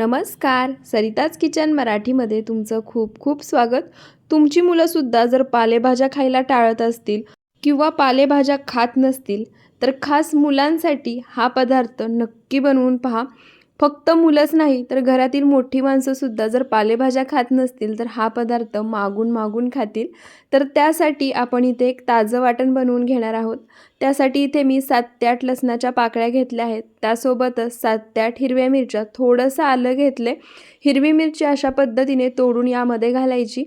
नमस्कार. सरिताज किचन मराठीमध्ये तुमचं खूप खूप स्वागत. तुमची मुलंसुद्धा जर पालेभाज्या खायला टाळत असतील किंवा पालेभाज्या खात नसतील तर खास मुलांसाठी हा पदार्थ नक्की बनवून पहा. फक्त मुलंच नाही तर घरातील मोठी माणसंसुद्धा जर पालेभाज्या खात नसतील तर हा पदार्थ मागून मागून खातील. तर त्यासाठी आपण इथे एक ताजं वाटण बनवून घेणार आहोत. त्यासाठी इथे मी सात ते आठ लसणाच्या पाकळ्या घेतल्या आहेत. त्यासोबतच सात ते आठ हिरव्या मिरच्या थोडंसं आलं घेतले हिरवी मिरची अशा पद्धतीने तोडून यामध्ये घालायची.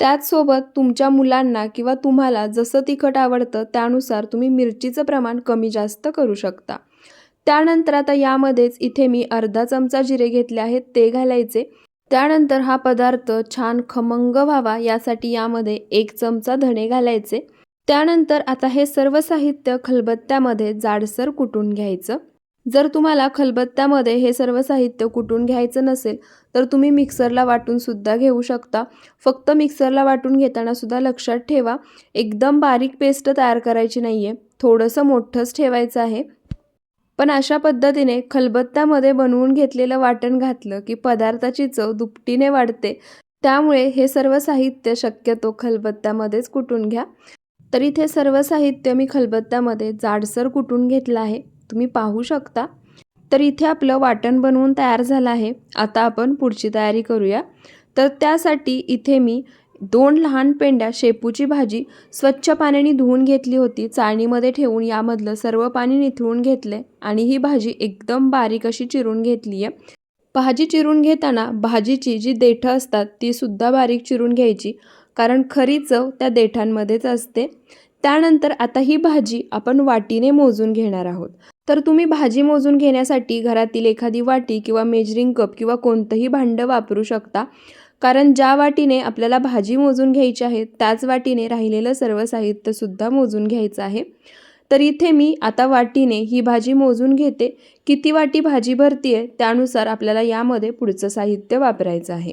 त्याचसोबत तुमच्या मुलांना किंवा तुम्हाला जसं तिखट आवडतं त्यानुसार तुम्ही मिरचीचं प्रमाण कमी जास्त करू शकता. त्यानंतर आता यामध्येच इथे मी अर्धा चमचा जिरे घेतले आहेत ते घालायचे. त्यानंतर हा पदार्थ छान खमंग व्हावा यासाठी यामध्ये एक चमचा धणे घालायचे. त्यानंतर आता हे सर्व साहित्य खलबत्त्यामध्ये जाडसर कुटून घ्यायचं. जर तुम्हाला खलबत्त्यामध्ये हे सर्व साहित्य कुटून घ्यायचं नसेल तर तुम्ही मिक्सरला वाटून सुद्धा घेऊ शकता. फक्त मिक्सरला वाटून घेताना सुद्धा लक्षात ठेवा एकदम बारीक पेस्ट तयार करायची नाही आहे थोडंसं मोठंच ठेवायचं आहे. पण अशा पद्धतीने खलबत्त्यामध्ये बनवून घेतलेलं वाटण घातलं की पदार्थाची चव दुपटीने वाढते. त्यामुळे हे सर्व साहित्य शक्यतो खलबत्त्यामध्येच कुटून घ्या. तर इथे सर्व साहित्य मी खलबत्त्यामध्ये जाडसर कुटून घेतलं आहे. तुम्ही पाहू शकता. तर इथे आपलं वाटण बनवून तयार झालं आहे. आता आपण पुढची तयारी करूया. तर त्यासाठी इथे मी दोन लहान पेंड्या शेपूची भाजी स्वच्छ पाण्याने धुवून घेतली होती. चाळणीमध्ये ठेवून यामधलं सर्व पाणी निथळून घेतले आणि ही भाजी एकदम बारीक अशी चिरून घेतली आहे भाजी चिरून घेताना भाजीची जी देठं असतात ती सुद्धा बारीक चिरून घ्यायची कारण खरी चव त्या देठांमध्येच असते. त्यानंतर आता ही भाजी आपण वाटीने मोजून घेणार आहोत. तर तुम्ही भाजी मोजून घेण्यासाठी घरातील एखादी वाटी किंवा मेजरिंग कप किंवा कोणतंही भांडं वापरू शकता. कारण ज्या वाटीने आपल्याला भाजी मोजून घ्यायची आहे त्याच वाटीने राहिलेलं सर्व साहित्यसुद्धा मोजून घ्यायचं आहे. तर इथे मी आता वाटीने ही भाजी मोजून घेते. किती वाटी भाजी भरती आहे त्यानुसार आपल्याला यामध्ये पुढचं साहित्य वापरायचं आहे.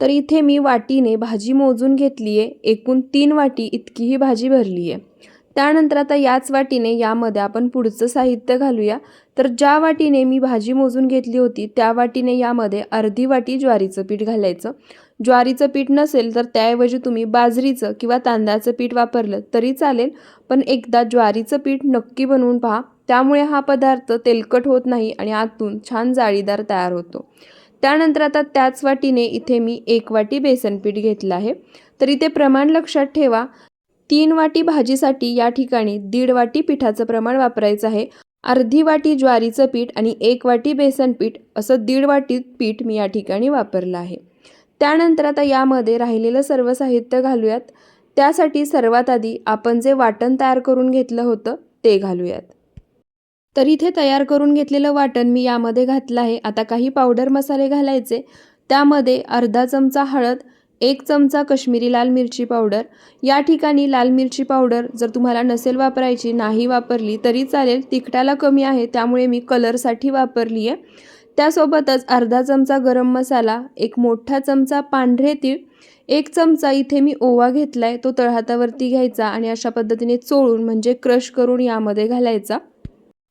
तर इथे मी वाटीने भाजी मोजून घेतली आहे एकूण तीन वाटी इतकी ही भाजी भरली आहे त्यानंतर आता याच वाटीने यामध्ये आपण पुढचं साहित्य घालूया. तर ज्या वाटीने मी भाजी मोजून घेतली होती त्या वाटीने यामध्ये अर्धी वाटी ज्वारीचं पीठ घालायचं. ज्वारीचं पीठ नसेल तर त्याऐवजी तुम्ही बाजरीचं किंवा तांदळाचं पीठ वापरलं तरी चालेल पण एकदा ज्वारीचं पीठ नक्की बनवून पहा. त्यामुळे हा पदार्थ तेलकट होत नाही आणि आतून छान जाळीदार तयार होतो. त्यानंतर आता त्याच वाटीने इथे मी एक वाटी बेसन पीठ घेतलं आहे. तर इथे प्रमाण लक्षात ठेवा तीन वाटी भाजीसाठी या ठिकाणी दीड वाटी पिठाचं प्रमाण वापरायचं आहे. अर्धी वाटी ज्वारीचं पीठ आणि एक वाटी बेसन पीठ असं दीड वाटी पीठ मी या ठिकाणी वापरलं आहे. त्यानंतर आता यामध्ये राहिलेलं सर्व साहित्य घालूयात. त्यासाठी सर्वात आधी आपण जे वाटण तयार करून घेतलं होतं ते घालूयात. तर इथे तयार करून घेतलेलं वाटण मी यामध्ये घातलं आहे. आता काही पावडर मसाले घालायचे. त्यामध्ये अर्धा चमचा हळद एक चमचा कश्मीरी लाल मिरची पावडर. या ठिकाणी लाल मिरची पावडर जर तुम्हाला नसेल वापरायची नाही वापरली तरी चालेल. तिखटाला कमी आहे त्यामुळे मी कलरसाठी वापरली आहे त्यासोबतच अर्धा चमचा गरम मसाला एक मोठा चमचा पांढरे तीळ एक चमचा इथे मी ओवा घेतला आहे तो तळहातावरती घ्यायचा आणि अशा पद्धतीने चोळून म्हणजे क्रश करून यामध्ये घालायचा.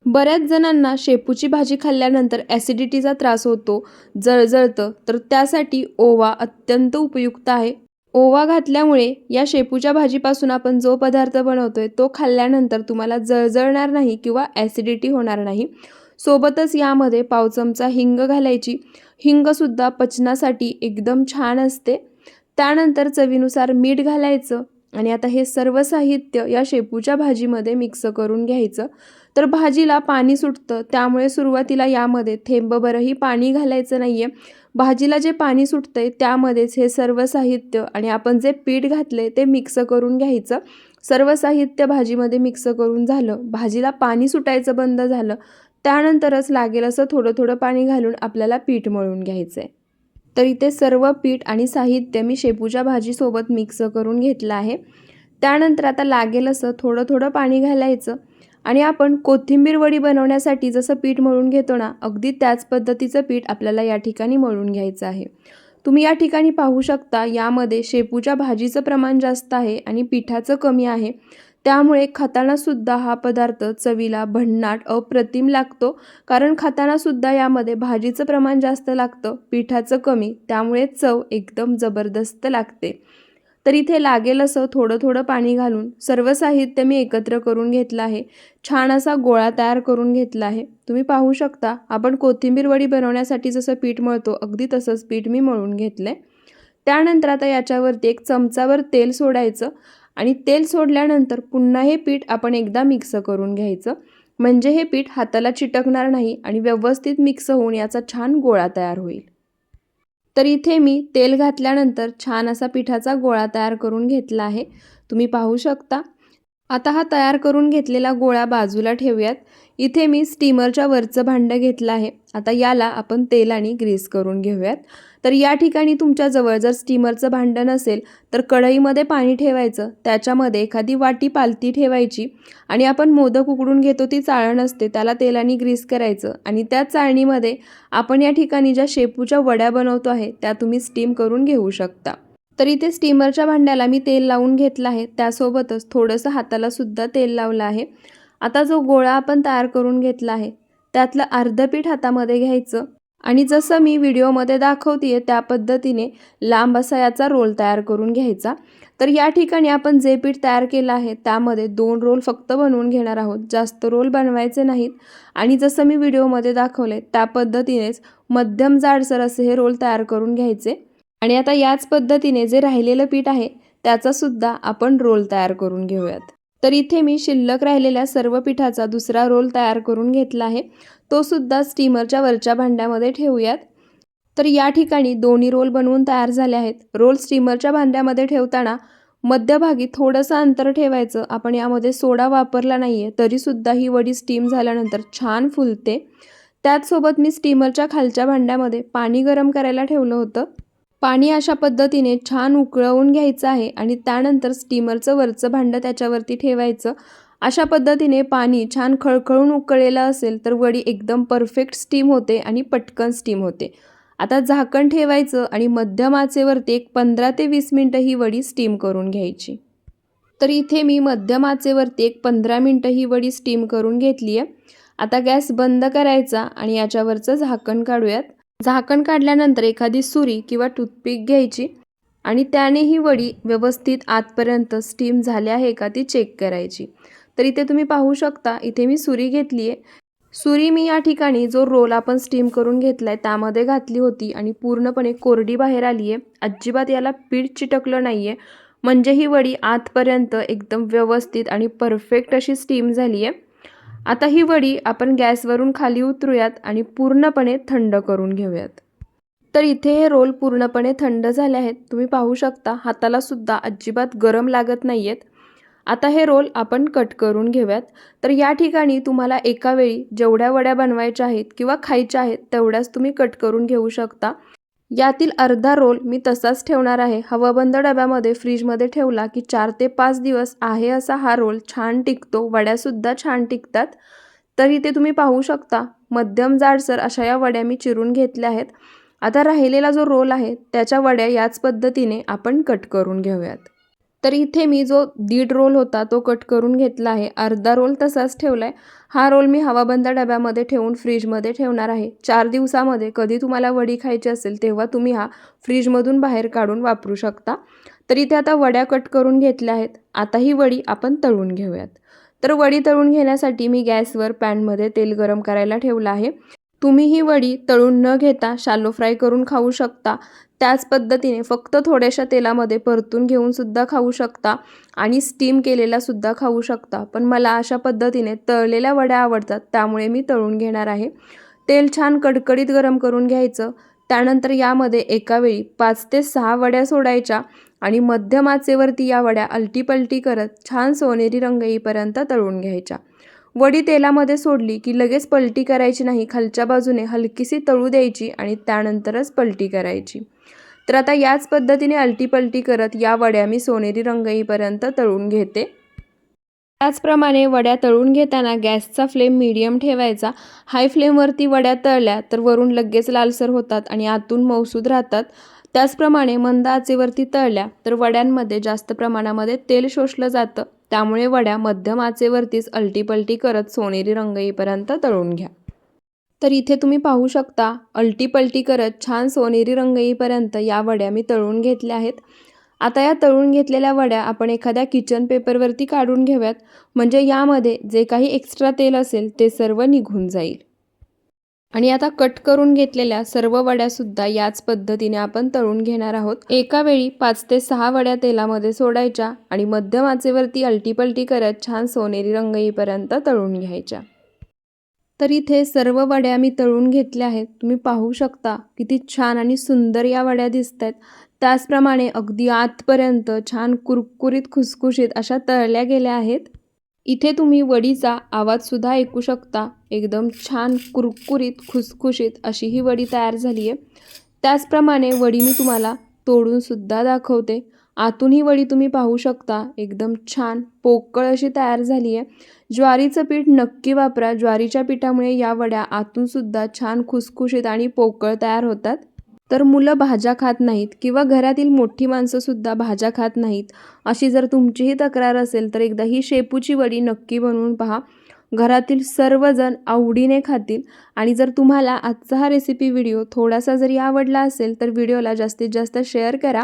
बऱ्याच जणांना शेपूची भाजी खाल्ल्यानंतर ॲसिडिटीचा त्रास होतो जळजळतं. तर त्यासाठी ओवा अत्यंत उपयुक्त आहे. ओवा घातल्यामुळे या शेपूच्या भाजीपासून आपण जो पदार्थ बनवतोय तो खाल्ल्यानंतर तुम्हाला जळजळणार नाही किंवा ॲसिडिटी होणार नाही. सोबतच यामध्ये पाव चमचा हिंग घालायची. हिंगसुद्धा पचनासाठी एकदम छान असते. त्यानंतर चवीनुसार मीठ घालायचं आणि आता हे सर्व साहित्य या शेपूच्या भाजीमध्ये मिक्स करून घ्यायचं. तर भाजीला पाणी सुटतं. त्यामुळे सुरुवातीला यामध्ये थेंबभरही पाणी घालायचं नाही आहे भाजीला जे पाणी सुटतं आहे त्यामध्येच हे सर्व साहित्य आणि आपण जे पीठ घातले ते मिक्स करून घ्यायचं. सर्व साहित्य भाजीमध्ये मिक्स करून झालं. भाजीला पाणी सुटायचं बंद झालं. त्यानंतरच लागेल असं थोडं थोडं पाणी घालून आपल्याला पीठ मळून घ्यायचं आहे तर इथे सर्व पीठ आणि साहित्य मी शेपूच्या भाजीसोबत मिक्स करून घेतलं आहे. त्यानंतर आता लागेल असं थोडं थोडं पाणी घालायचं. आणि आपण कोथिंबीर वडी बनवण्यासाठी जसं पीठ मळून घेतो ना अगदी त्याच पद्धतीचं पीठ आपल्याला या ठिकाणी मळून घ्यायचं आहे. तुम्ही या ठिकाणी पाहू शकता यामध्ये शेपूच्या भाजीचं प्रमाण जास्त आहे आणि पिठाचं कमी आहे. त्यामुळे खातानासुद्धा हा पदार्थ चवीला भन्नाट अप्रतिम लागतो कारण खातानासुद्धा यामध्ये भाजीचं प्रमाण जास्त लागतं पिठाचं कमी त्यामुळे चव एकदम जबरदस्त लागते. तर इथे लागेल असं थोडं थोडं पाणी घालून सर्व साहित्य मी एकत्र करून घेतलं आहे. छान असा गोळा तयार करून घेतला आहे. तुम्ही पाहू शकता आपण कोथिंबीर वडी बनवण्यासाठी जसं पीठ मळतो अगदी तसंच पीठ मी मळून घेतलं आहे त्यानंतर आता याच्यावरती एक चमचावर तेल सोडायचं आणि तेल सोडल्यानंतर पुन्हा हे पीठ आपण एकदा मिक्स करून घ्यायचं. म्हणजे हे पीठ हाताला चिटकणार नाही आणि व्यवस्थित मिक्स होऊन याचा छान गोळा तयार होईल. तर इथे मी तेल घातल्यानंतर छान असा पिठाचा गोळा तयार करून घेतला आहे. तुम्ही पाहू शकता. आता हा तयार करून घेतलेला गोळा बाजूला ठेवूयात. इथे मी स्टीमरच्या वरचं भांडं घेतलं आहे. आता याला आपण तेल आणि ग्रीस करून घेऊयात. तर या ठिकाणी तुमच्याजवळ जर स्टीमरचं भांडं नसेल तर कढईमध्ये पाणी ठेवायचं. त्याच्यामध्ये एखादी वाटी पालती ठेवायची आणि आपण मोदक उकडून घेतो ती चाळण असते त्याला तेलाने ग्रीस करायचं. आणि त्या चाळणीमध्ये आपण या ठिकाणी ज्या शेपूच्या वड्या बनवतो आहे त्या तुम्ही स्टीम करून घेऊ शकता. तर इथे स्टीमरच्या भांड्याला मी तेल लावून घेतलं आहे. त्यासोबतच थोडंसं हाताला सुद्धा तेल लावलं आहे. आता जो गोळा आपण तयार करून घेतला आहे त्यातलं अर्ध पीठ हातामध्ये घ्यायचं आणि जसं मी व्हिडिओमध्ये दाखवते त्या पद्धतीने लांब असा याचा रोल तयार करून घ्यायचा. तर या ठिकाणी आपण जे पीठ तयार केलं आहे त्यामध्ये दोन रोल फक्त बनवून घेणार आहोत. जास्त रोल बनवायचे नाहीत. आणि जसं मी व्हिडिओमध्ये दाखवले त्या पद्धतीनेच मध्यम जाडसर असे हे रोल तयार करून घ्यायचे. आणि आता याच पद्धतीने जे राहिलेलं पीठ आहे त्याचासुद्धा आपण रोल तयार करून घेऊयात. तर इथे मी शिल्लक राहिलेल्या सर्व पिठाचा दुसरा रोल तयार करून घेतला आहे. तो सुद्धा स्टीमरच्या वरच्या भांड्यामध्ये ठेवूयात. तर या ठिकाणी दोन्ही रोल बनवून तयार झाले आहेत. रोल स्टीमरच्या भांड्यामध्ये ठेवताना मध्यभागी थोडंसं अंतर ठेवायचं. आपण यामध्ये सोडा वापरला नाही आहे तरीसुद्धा ही वडी स्टीम झाल्यानंतर छान फुलते. त्याचसोबत मी स्टीमरच्या खालच्या भांड्यामध्ये पाणी गरम करायला ठेवलं होतं. पाणी अशा पद्धतीने छान उकळवून घ्यायचं आहे आणि त्यानंतर स्टीमरचं वरचं भांडं त्याच्यावरती ठेवायचं. अशा पद्धतीने पाणी छान खळखळून उकळलेलं असेल तर वडी एकदम परफेक्ट स्टीम होते आणि पटकन स्टीम होते. आता झाकण ठेवायचं आणि मध्यम आचेवरती एक पंधरा ते वीस मिनटं ही वडी स्टीम करून घ्यायची. तर इथे मी मध्यम आचेवरती एक पंधरा मिनटं ही वडी स्टीम करून घेतली आहे आता गॅस बंद करायचा आणि याच्यावरचं झाकण काढूयात. झाकण काढल्यानंतर एखादी सुरी किंवा टूथपिक घ्यायची आणि त्याने ही वडी व्यवस्थित आतपर्यंत स्टीम झाली आहे का ती चेक करायची. तर इथे तुम्ही पाहू शकता इथे मी सुरी घेतली आहे. सुरी मी या ठिकाणी जो रोल आपण स्टीम करून घेतला आहे त्यामध्ये घातली होती आणि पूर्णपणे कोरडी बाहेर आली आहे. अजिबात याला पीठ चिटकलं नाही आहे म्हणजे ही वडी आतपर्यंत एकदम व्यवस्थित आणि परफेक्ट अशी स्टीम झाली आहे. आता ही वडी आपण गॅसवरून खाली उतरूयात आणि पूर्णपणे थंड करून घेऊयात. तर इथे हे रोल पूर्णपणे थंड झाले आहेत. तुम्ही पाहू शकता हाताला सुद्धा अजिबात गरम लागत नाही आहेत आता हे रोल आपण कट करून घेऊयात. तर या ठिकाणी तुम्हाला एका वेळी जेवढ्या वड्या बनवायच्या आहेत किंवा खायच्या आहेत तेवढ्याच तुम्ही कट करून घेऊ शकता. यातील अर्धा रोल मी तसाच ठेवणार आहे. हवाबंद डब्यामध्ये फ्रीजमध्ये ठेवला की चार ते पाच दिवस आहे असा हा रोल छान टिकतो. वड्यासुद्धा छान टिकतात. तर इथे तुम्ही पाहू शकता. मध्यम जाडसर अशा या वड्या मी चिरून घेतल्या आहेत. आता राहिलेला जो रोल आहे त्याच्या वड्या याच पद्धतीने आपण कट करून घेऊयात. तर इथे मी जो दीड रोल होता तो कट करून घेतला आहे. अर्धा रोल तसाच ठेवला आहे हा रोल मी हवाबंद डब्यामध्ये ठेवून फ्रीजमध्ये ठेवणार आहे. चार दिवसामध्ये कधी तुम्हाला वडी खायची असेल तेव्हा तुम्ही हा फ्रीजमधून बाहेर काढून वापरू शकता. तर इथे आता वड्या कट करून घेतल्या आहेत. आता ही वडी आपण तळून घेऊयात. तर वडी तळून घेण्यासाठी मी गॅसवर पॅनमध्ये तेल गरम करायला ठेवलं आहे. तुम्ही ही वडी तळून न घेता शालो फ्राय करून खाऊ शकता. त्याच पद्धतीने फक्त थोड्याशा तेलामध्ये परतून घेऊन सुद्धा खाऊ शकता आणि स्टीम केलेला सुद्धा खाऊ शकता. पण मला अशा पद्धतीने तळलेल्या वड्या आवडतात त्यामुळे मी तळून घेणार आहे. तेल छान कडकडीत गरम करून घ्यायचं. त्यानंतर यामध्ये एकावेळी पाच ते सहा वड्या सोडायच्या आणि मध्यम आचेवरती या वड्या अलटीपलटी करत छान सोनेरी रंग येईपर्यंत तळून घ्यायच्या. वडी तेलामध्ये सोडली की लगेच पलटी करायची नाही खालच्या बाजूने हलकीशी तळू द्यायची आणि त्यानंतरच पलटी करायची. तर आता याच पद्धतीने अलटी पलटी करत या वड्या मी सोनेरी रंग येईपर्यंत तळून घेते. त्याचप्रमाणे वड्या तळून घेताना गॅसचा फ्लेम मीडियम ठेवायचा. हाय फ्लेमवरती वड्या तळल्या तर वरून लगेच लालसर होतात आणि आतून मौसूद राहतात. त्याचप्रमाणे मंद आचेवरती तळल्या तर वड्यांमध्ये जास्त प्रमाणामध्ये तेल शोषलं जातं. त्यामुळे वड्या मध्यम आचेवरतीच अलटीपलटी करत सोनेरी रंग येईपर्यंत तळून घ्या. तर इथे तुम्ही पाहू शकता अलटीपलटी करत छान सोनेरी रंग येईपर्यंत या वड्या मी तळून घेतल्या आहेत. आता या तळून घेतलेल्या वड्या आपण एखाद्या किचन पेपरवरती काढून घेऊयात. म्हणजे यामध्ये जे काही एक्स्ट्रा तेल असेल ते सर्व निघून जाईल. आणि आता कट करून घेतलेल्या सर्व वड्यासुद्धा याच पद्धतीने आपण तळून घेणार आहोत. एका वेळी पाच ते सहा वड्या तेलामध्ये सोडायच्या आणि मध्यम आचेवरती अलटीपलटी करत छान सोनेरी रंग येईपर्यंत तळून घ्यायच्या. तर इथे सर्व वड्या मी तळून घेतल्या आहेत. तुम्ही पाहू शकता किती छान आणि सुंदर या वड्या दिसत आहेत त्याचप्रमाणे अगदी आतपर्यंत छान कुरकुरीत खुसखुशीत अशा तळल्या गेल्या आहेत. इथे तुम्ही वडीचा आवाजसुद्धा ऐकू शकता. एकदम छान कुरकुरीत खुसखुशीत अशी ही वडी तयार झाली आहे त्याचप्रमाणे वडी मी तुम्हाला तोडूनसुद्धा दाखवते. आतून ही वडी तुम्ही पाहू शकता. एकदम छान पोकळ अशी तयार झाली आहे ज्वारीचं पीठ नक्की वापरा. ज्वारीच्या पिठामुळे या वड्या आतूनसुद्धा छान खुसखुशीत आणि पोकळ तयार होतात. तर मुलं भाज्या खात नाहीत किंवा घरातील मोठी माणसंसुद्धा भाज्या खात नाहीत अशी जर तुमचीही तक्रार असेल तर एकदा ही शेपूची वडी नक्की बनवून पहा. घरातील सर्वजण आवडीने खातील आणि जर तुम्हाला आजचा हा रेसिपी व्हिडिओ थोडासा जरी आवडला असेल तर व्हिडिओला जास्तीत जास्त शेअर करा.